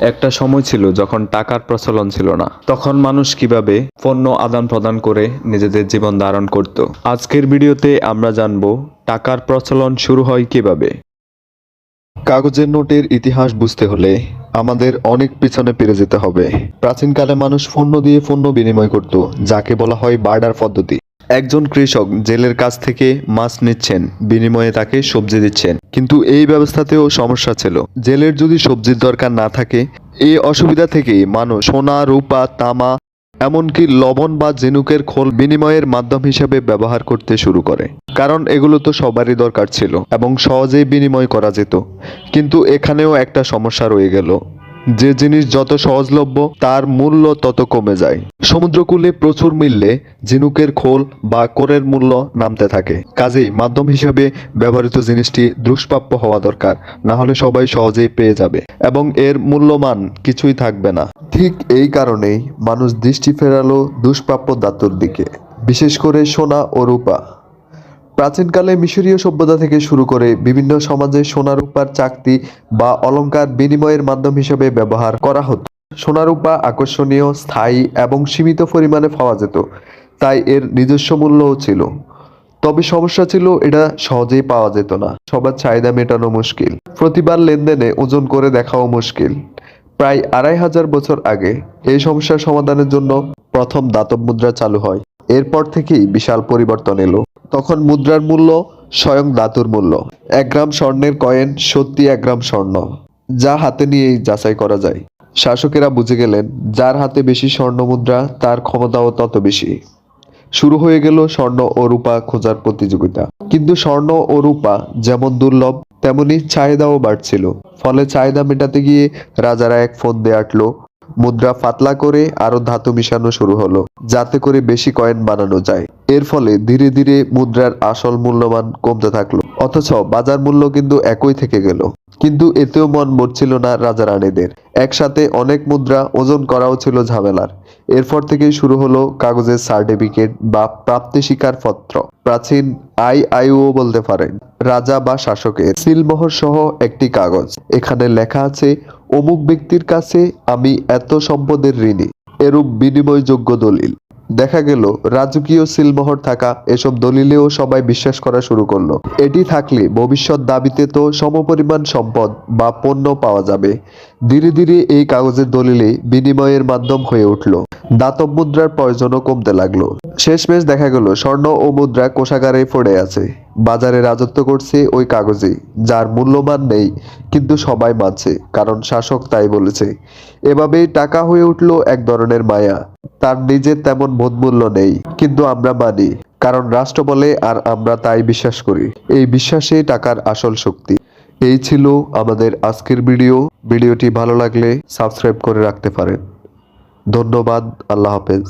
একটা সময় ছিল যখন টাকার প্রচলন ছিল না। তখন মানুষ কীভাবে পণ্য আদান প্রদান করে নিজেদের জীবন ধারণ করত। আজকের ভিডিওতে আমরা জানব টাকার প্রচলন শুরু হয় কীভাবে। কাগজের নোটের ইতিহাস বুঝতে হলে আমাদের অনেক পিছনে পেরে যেতে হবে। প্রাচীনকালে মানুষ পণ্য দিয়ে পণ্য বিনিময় করত, যাকে বলা হয় বার্ডার পদ্ধতি। একজন কৃষক জেলের কাছ থেকে মাছ নিচ্ছেন, বিনিময়ে তাকে সবজি দিচ্ছেন। কিন্তু এই ব্যবস্থাতেও সমস্যা ছিল। জেলের যদি সবজির দরকার না থাকে এই অসুবিধা থেকেই মানুষ সোনা, রূপা, তামা, এমনকি লবণ বা ঝিনুকের খোল বিনিময়ের মাধ্যম হিসেবে ব্যবহার করতে শুরু করে। কারণ এগুলো তো সবারই দরকার ছিল এবং সহজেই বিনিময় করা যেত। কিন্তু এখানেও একটা সমস্যা রয়ে গেল। যে জিনিস যত সহজলভ্য, তার মূল্য তত কমে যায়। সমুদ্রকূলে প্রচুর মিললে ঝিনুকের খোল বা কোরের মূল্য নামতে থাকে। কাজেই মাধ্যম হিসেবে ব্যবহৃত জিনিসটি দুষ্প্রাপ্য হওয়া দরকার, না হলে সবাই সহজেই পেয়ে যাবে এবং এর মূল্যমান কিছুই থাকবে না। ঠিক এই কারণেই মানুষ দৃষ্টি ফেরালো দুষ্প্রাপ্য ধাতুর দিকে, বিশেষ করে সোনা ও রূপা। প্রাচীনকালে মিশরীয় সভ্যতা থেকে শুরু করে বিভিন্ন সমাজে সোনা রূপার চাকতি বা অলংকার বিনিময়ের মাধ্যম হিসেবে ব্যবহার করা হতো। সোনা রূপা আকর্ষণীয়, স্থায়ী এবং সীমিত পরিমাণে পাওয়া যেত, তাই এর নিজস্ব মূল্যও ছিল। তবে সমস্যা ছিল, এটা সহজেই পাওয়া যেত না। সবার চাহিদা মেটানো মুশকিল। প্রতিবার লেনদেনে ওজন করে দেখাও মুশকিল। প্রায় আড়াই হাজার বছর আগে এই সমস্যার সমাধানের জন্য প্রথম দাতব মুদ্রা চালু হয়। এরপর থেকেই বিশাল পরিবর্তন এলো। তখন মুদ্রার মূল্য স্বয়ং ধাতুর মূল্য। এক গ্রাম স্বর্ণের কয়েন সত্যি এক গ্রাম স্বর্ণ, যা হাতে নিয়েই যাচাই করা যায়। শাসকেরা বুঝে গেলেন, যার হাতে বেশি স্বর্ণ মুদ্রা, তার ক্ষমতাও তত বেশি। শুরু হয়ে গেল স্বর্ণ ও রূপা খোঁজার প্রতিযোগিতা। কিন্তু স্বর্ণ ও রূপা যেমন দুর্লভ, তেমনি চাহিদাও বাড়ছিল। ফলে চাহিদা মেটাতে গিয়ে রাজারা এক ফোন দিয়ে আটলো মুদ্রা ফাতলা করে আরও ধাতু মিশানো শুরু হলো, যাতে করে বেশি কয়েন বানানো যায়। এর ফলে ধীরে ধীরে মুদ্রার আসল মূল্যমান কমতে থাকল। অথচ বাজার মূল্য কিন্তু একই থেকে গেল। কিন্তু এতেও মন মরছিল না রাজা রানীদের একসাথে অনেক মুদ্রা ওজন করাও ছিল ঝামেলার। এরপর থেকেই শুরু হলো কাগজের সার্টিফিকেট বা প্রাপ্তি স্বীকার পত্র প্রাচীন আই আইও বলতে পারেন, রাজা বা শাসকের। সিলমোহর সহ একটি কাগজ। এখানে লেখা আছে, অমুক ব্যক্তির কাছে আমি এত সম্পদের ঋণী। এরূপ বিনিময়যোগ্য দলিল। দেখা গেল, রাজকীয় সিলমোহর থাকা এসব দলিলেও সবাই বিশ্বাস করা শুরু করল। এটি থাকলে ভবিষ্যৎ দাবিতে তো সমপরিমাণ সম্পদ বা পণ্য পাওয়া যাবে। ধীরে ধীরে এই কাগজের দলিলে বিনিময়ের মাধ্যম হয়ে উঠল। দাতব মুদ্রার প্রয়োজনও কমতে লাগল। শেষমেশ দেখা গেল, স্বর্ণ ও মুদ্রা কোষাগারে পড়ে আছে। বাজারে রাজত্ব করছে ওই কাগজে, যার মূল্যমান নেই, কিন্তু সবাই মানছে, কারণ শাসক তাই বলেছে। এভাবেই টাকা হয়ে উঠল এক ধরনের মায়া। তার নিজের তেমন বোধমূল্য নেই, কিন্তু আমরা মানি, কারণ রাষ্ট্র বলে আর আমরা তাই বিশ্বাস করি। এই বিশ্বাসে টাকার আসল শক্তি। এই ছিল আমাদের আজকের ভিডিও। ভিডিওটি ভালো লাগলে সাবস্ক্রাইব করে রাখতে পারেন। ধন্যবাদ, আল্লাহ হাফেজ।